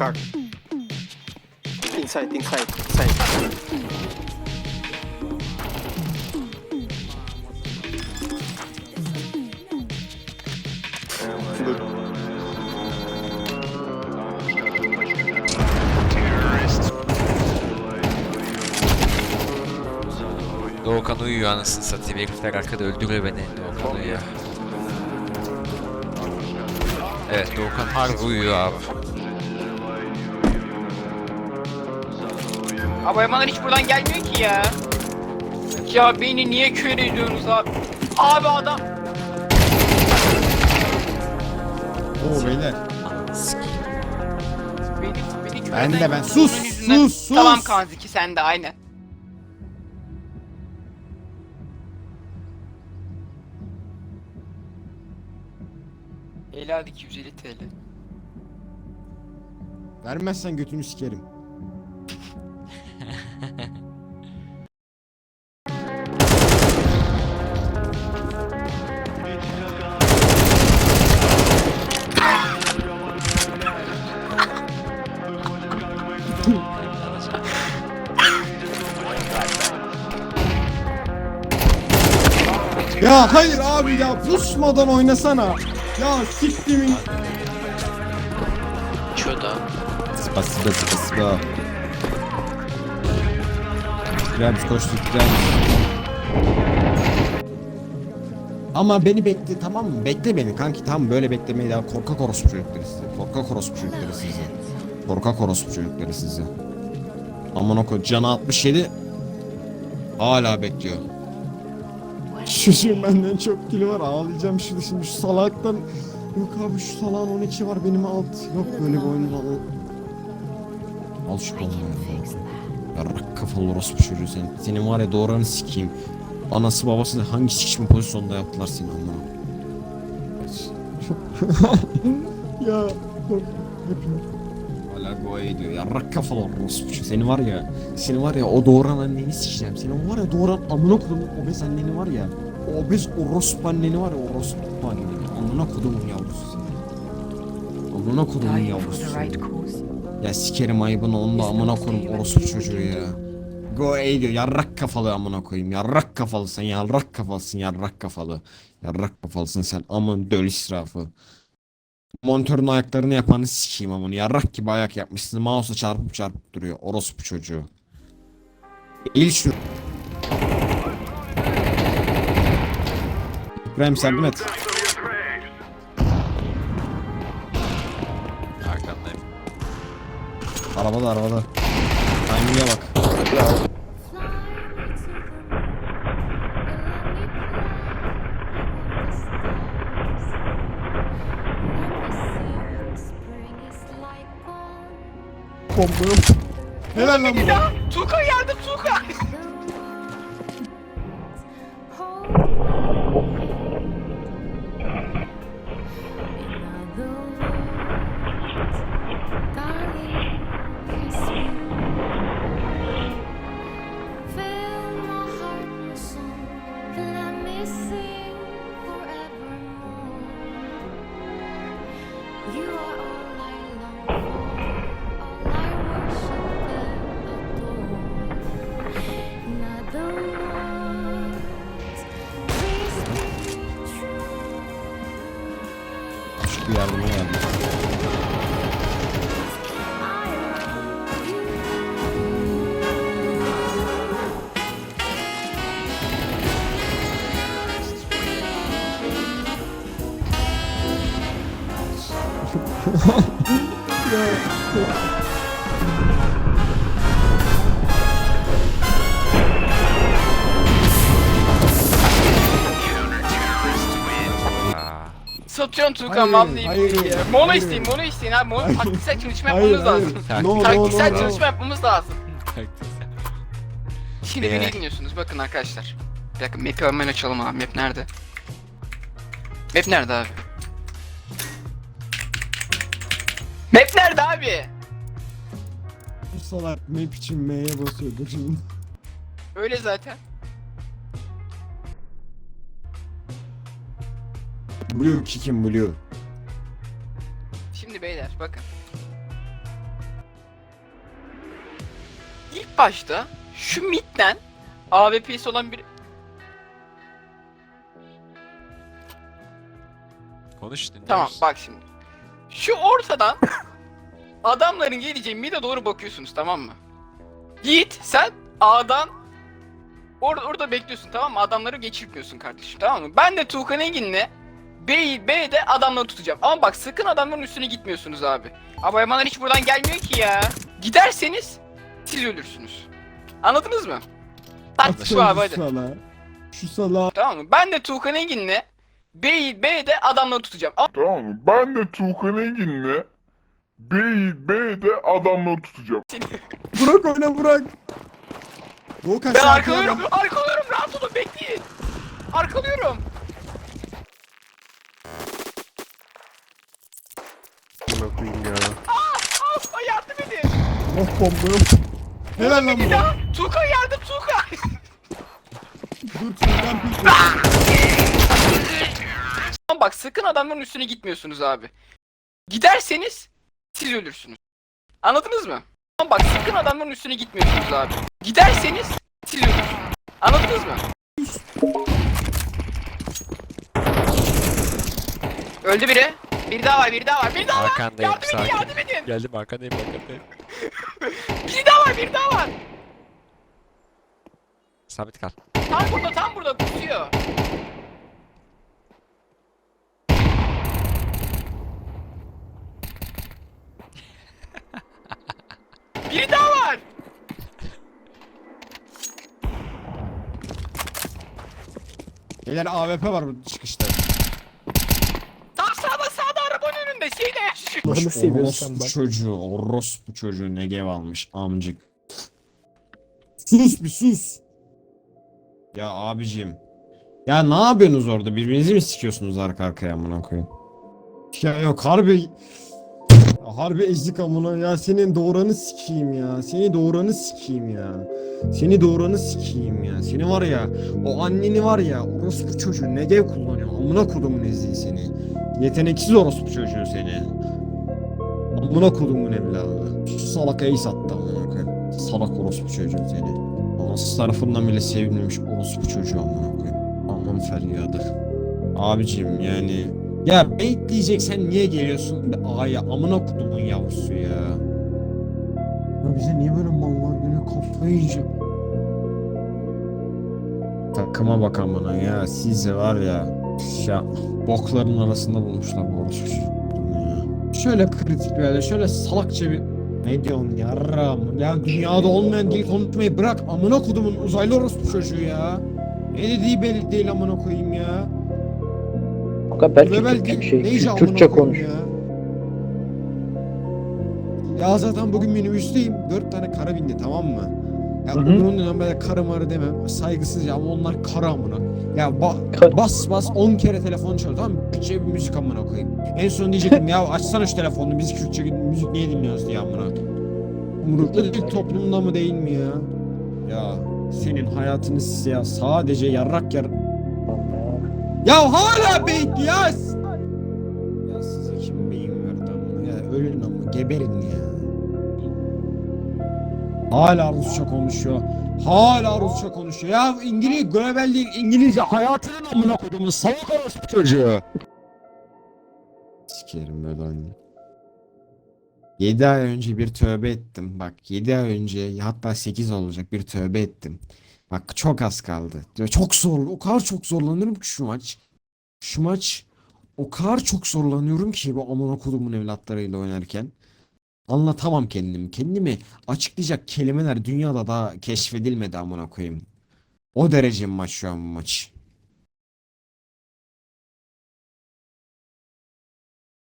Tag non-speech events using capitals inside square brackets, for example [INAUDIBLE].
Dark. Inside, inside, inside. Dur. Doğukan uyuyor anasını satayım. Herifler arkada öldürüyor beni. Doğukan uyuyor. Evet Doğukan harbi uyuyor abi. Abi hayvanlar hiç buradan gelmiyor ki ya. Ya beni niye kör ediyorsunuz abi? Abi adam. Oo beyler. Beni, beni kör Ben de ben. Sus, yüzünden- sus, sus. Tamam Kanziki sen de aynen. Helal 250 TL. Vermezsen götünü sikerim. Ya hayır abi ya pusmadan oynasana. Ya siktimin. Şurada. Spasiba spasiba. Krems koştuk Krems. Ama beni bekle tamam mı? Bekle beni kanki tamam böyle beklemeyi daha korkak orospu çocukları size. Korkak orospu çocukları size. Korkak orospu çocukları size. Aman o canı 67 hala bekliyor. Çocuğun benden çok kilo var ağlayacağım şimdi. Şimdi şu salaktan Yok abi şu salağın 12 var benim alt. Yok böyle bir oyun al Al şu kolunu. Ya Yarrak kafalı orospu çocuğu sen. Senin var ya doğranı sikeyim. Anası babası da hangi sikişme pozisyonda yaptılar seni anlamı [LAUGHS] Ya Hala goya diyor yarrak kafalı orospu Seni var ya Seni var ya o doğuran anneni sikeceğim. Seni var ya doğuran amına kodumun obez anneni var ya. O obez orospu anneni var ya orospu anneni. Amına kodumun yavrusu seni Amına kodumun yavrusu seni ya sikerim ayıbını onu da amına koyayım orospu çocuğu ya. Go ey diyor yarrak kafalı amına koyayım. Yarrak kafalı sen yarrak kafalısın yarrak kafalı. Yarrak kafalısın sen. Amın döl israfı. Montörün ayaklarını yapanı sikeyim amını. Yarrak gibi ayak yapmışsın. Mouse'la çarpıp çarpıp duruyor. Orospu çocuğu. İl şu. İbrahim yardım et. Arkandayım. Arabada arabada. Timing'e bak. Bombum. Helal lan bu. Ya Tuğka yardım Tuğka. Su yardıma geldi. yeah. Love you. Aa, Satıyorsun Tuğka Hayır, vallahi hayır, ya. hayır. Mono isteyin mono isteyin abi. Mono taktiksel çalışma Hayır yapmamız hayır. lazım. No no Taktiksel no. çalışma yapmamız lazım. Şimdi Ee. beni dinliyorsunuz bakın arkadaşlar. Bir dakika map'i hemen açalım abi. Map nerede? Map nerede abi? Map nerede abi? Bu salak map için M'ye basıyor. Dur şimdi. Öyle zaten. Blue kicking blue. Şimdi beyler bakın. başta şu midden AWP'si olan bir Konuş dinliyoruz. Tamam bak şimdi. Şu ortadan [LAUGHS] adamların geleceği mid'e doğru bakıyorsunuz tamam mı? Git sen A'dan orada orada bekliyorsun tamam mı? Adamları geçirmiyorsun kardeşim tamam mı? Ben de Tuğkan Engin'le B'yi B'de adamları tutacağım. Ama bak sakın adamların üstüne gitmiyorsunuz abi. Abi hayvanlar hiç buradan gelmiyor ki ya. Giderseniz siz ölürsünüz. Anladınız mı? Taktik bu abi hadi. Şu sala. Şu sala. Tamam mı? Ben de Tuğkan Engin'le B'yi B'de adamları tutacağım. Ama Tamam mı? Ben de Tuğkan Engin'le B'yi B'de adamları tutacağım. Bırak oyna bırak. Doğukan ben arkalıyorum. Arkalıyorum. Rahat olun bekleyin. Arkalıyorum. Amına koyayım ya. Aa, yardım edin. Oh bombum. Helal lan bu. Tuğkan yardım Tuğkan. Dur Tuğkan bir. Ama bak sakın adamların üstüne gitmiyorsunuz abi. Giderseniz siz ölürsünüz. Anladınız mı? Ama bak sakın adamların üstüne gitmiyorsunuz abi. Giderseniz siz ölürsünüz. Anladınız mı? Öldü biri. Bir daha var, bir daha var, bir daha var. Arkandayım Yardım edin, sakin. yardım edin. Geldim arkandayım arkandayım. [LAUGHS] Bir daha var, bir daha var. Sabit kal. Tam burada, tam burada kusuyor. [LAUGHS] Biri daha var. Beyler AWP var bu çıkışta. Yaşıyor. Nasıl seviyorsun Orospu bak. çocuğu, orospu çocuğu negev almış amcık. Sus bir sus. Ya abicim. Ya ne yapıyorsunuz orada? Birbirinizi mi sikiyorsunuz arka arkaya amına koyayım? Ya yok harbi Harbi ezdik amına ya senin doğuranı sikeyim ya. Seni doğuranı sikeyim ya. Seni doğuranı sikeyim ya. Seni var ya o anneni var ya orospu çocuğu negev kullanıyor. Amına kodumun ezdiği seni. Yeteneksiz orospu çocuğu seni. Amına kodumun evladı. Şu salak ace attı amına koyayım. Salak orospu çocuğu seni. Anası tarafından bile sevilmemiş orospu çocuğu amına koyayım. Aman feryadı. Abicim yani ya bait diyeceksen niye geliyorsun be A'ya amına kodumun yavrusu ya. Ya bize niye böyle mallar geliyor kafayı yiyecek. Takıma bak amına ya siz var ya. Ya bokların arasında bulmuşlar bu orospu. Şöyle kritik böyle şöyle salakça bir ne diyorsun yarram ya dünyada olmayan dil konuşmayı bırak amına kodumun uzaylı orospu çocuğu ya. Ne dediği belli değil amına koyayım ya. Kanka belki Rebel Türkçe bir şey. neyse Türkçe konuş. Ya. ya zaten bugün minibüsteyim. Dört tane kara bindi tamam mı? Ya bunun böyle karı marı demem. Saygısızca ama onlar kara amına. Ya ba- bas bas 10 kere telefon çalıyor tamam mı? Bütçe bir müzik amına koyayım. En son diyecektim ya açsana şu telefonu müzik Türkçe müzik niye dinliyoruz diye amına. Umuruklu bir toplumda mı değil mi ya? Ya senin hayatını ya sadece yarrak yar... Ya hala bekleyez. Ya size kim beyin verdi ama ya ölün ama geberin ya. Hala Rusça konuşuyor. Hala Rusça konuşuyor. Ya İngiliz global değil İngilizce hayatının amına koyduğumuz salak orospu çocuğu. Sikerim böyle oyunu. 7 ay önce bir tövbe ettim. Bak 7 ay önce hatta 8 olacak bir tövbe ettim. Bak çok az kaldı. Çok zor. O kadar çok zorlanıyorum ki şu maç. Şu maç o kadar çok zorlanıyorum ki bu amına kodumun evlatlarıyla oynarken. Anlatamam kendimi. Kendimi açıklayacak kelimeler dünyada daha keşfedilmedi amına koyayım. O derece maç şu an maç.